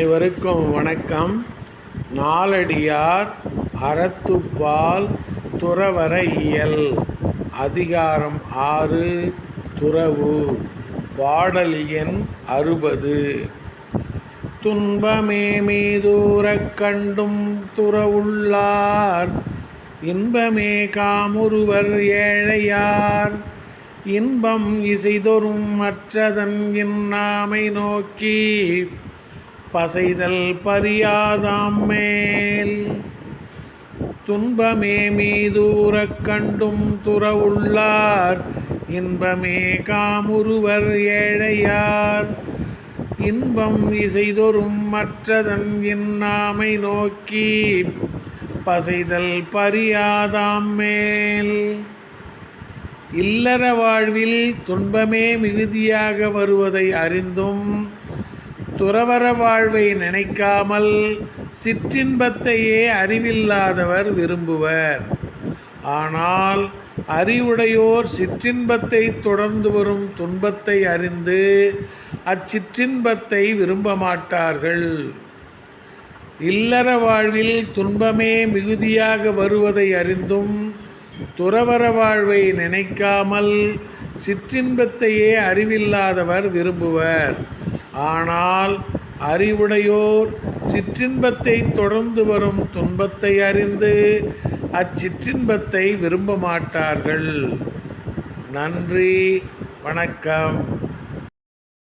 அனைவருக்கும் வணக்கம். நாலடியார் அறத்துப்பால் துறவர இயல். அதிகாரம் ஆறு துறவு. பாடல் எண் அறுபது. துன்பமே மீதூரக் கண்டும் துறவுள்ளார். இன்பமே காமுருவர் ஏழையார். இன்பம் இசைதொறும் மற்றதன் இன்னாமை நோக்கி பசைதல் பரியாதாம் மேல். துன்பமே மீதூரக் கண்டும் துறவுள்ளார். இன்பமே காமுருவர் ஏழையார். இன்பம் இசைதொறும் மற்றதன் இன்னாமை நோக்கி பசைதல் பரியாதாம் மேல். இல்லற வாழ்வில் துன்பமே மிகுதியாக வருவதை அறிந்தும் துறவர வாழ்வை நினைக்காமல் சிற்றின்பத்தையே அறிவில்லாதவர் விரும்புவர். ஆனால் அறிவுடையோர் சிற்றின்பத்தை தொடர்ந்து வரும் துன்பத்தை அறிந்து அச்சிற்றின்பத்தை விரும்ப மாட்டார்கள் இல்லற வாழ்வில் துன்பமே மிகுதியாக வருவதை அறிந்தும் துறவர வாழ்வை நினைக்காமல் சிற்றின்பத்தையே அறிவில்லாதவர் விரும்புவர். ஆனால் அறிவுடையோர் சிற்றின்பத்தை தொடர்ந்து வரும் துன்பத்தை அறிந்து அச்சிற்றின்பத்தை விரும்ப மாட்டார்கள் நன்றி வணக்கம்.